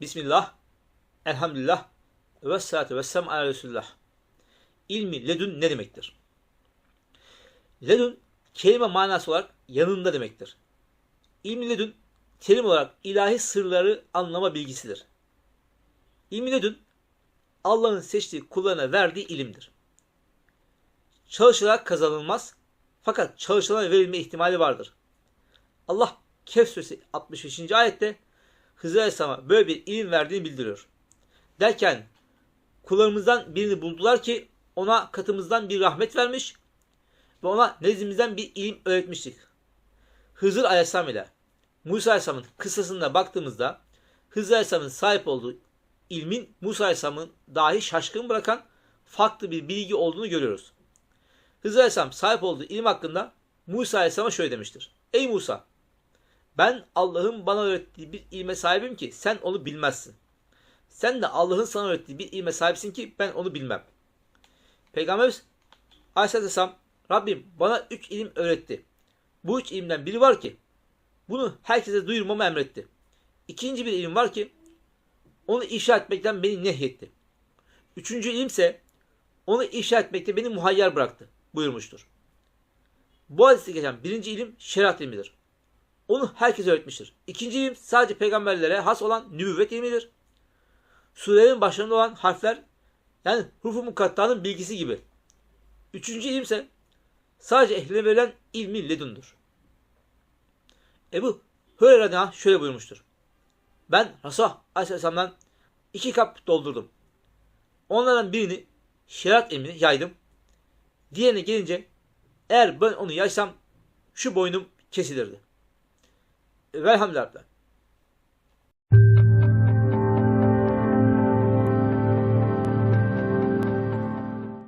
Bismillah, elhamdülillah, ve salatu ve selam ala Resulullah. İlmi ledün ne demektir? Ledün kelime manası olarak yanında demektir. İlmi ledün terim olarak ilahi sırları anlama bilgisidir. İlmi ledün Allah'ın seçtiği kullarına verdiği ilimdir. Çalışılarak kazanılmaz fakat çalışılana verilme ihtimali vardır. Allah Kehf suresi 65. ayette Hızır Aleyhisselam'a böyle bir ilim verdiğini bildiriyor. Derken kullarımızdan birini buldular ki ona katımızdan bir rahmet vermiş ve ona nezdimizden bir ilim öğretmiştik. Hızır Aleyhisselam ile Musa Aleyhisselam'ın kıssasına baktığımızda Hızır Aleyhisselam'ın sahip olduğu ilmin Musa Aleyhisselam'ın dahi şaşkın bırakan farklı bir bilgi olduğunu görüyoruz. Hızır Aleyhisselam sahip olduğu ilim hakkında Musa Aleyhisselam'a şöyle demiştir. Ey Musa! Ben Allah'ın bana öğrettiği bir ilme sahibim ki sen onu bilmezsin. Sen de Allah'ın sana öğrettiği bir ilme sahipsin ki ben onu bilmem. Peygamberimiz Aleyhisselatü Vesselam Rabbim bana üç ilim öğretti. Bu üç ilimden biri var ki bunu herkese duyurmamı emretti. İkinci bir ilim var ki onu ifşa etmekten beni nehyetti. Üçüncü ilimse onu ifşa etmekte beni muhayyer bıraktı buyurmuştur. Bu hadiste geçen birinci ilim şeriat ilmidir. Onu herkese öğretmiştir. İkinci ilim sadece peygamberlere has olan nübüvvet ilmidir. Surelerin başlarında olan harfler yani hurufu mukattanın bilgisi gibi. Üçüncü ilim ise sadece ehline verilen ilmi ledundur. Ebu Hureyre radıyallahu şöyle buyurmuştur. Ben Resulullah Aleyhisselam'dan iki kap doldurdum. Onlardan birini şeriat ilmini yaydım. Diğerine gelince eğer ben onu yaysam şu boynum kesilirdi. غیر حملہ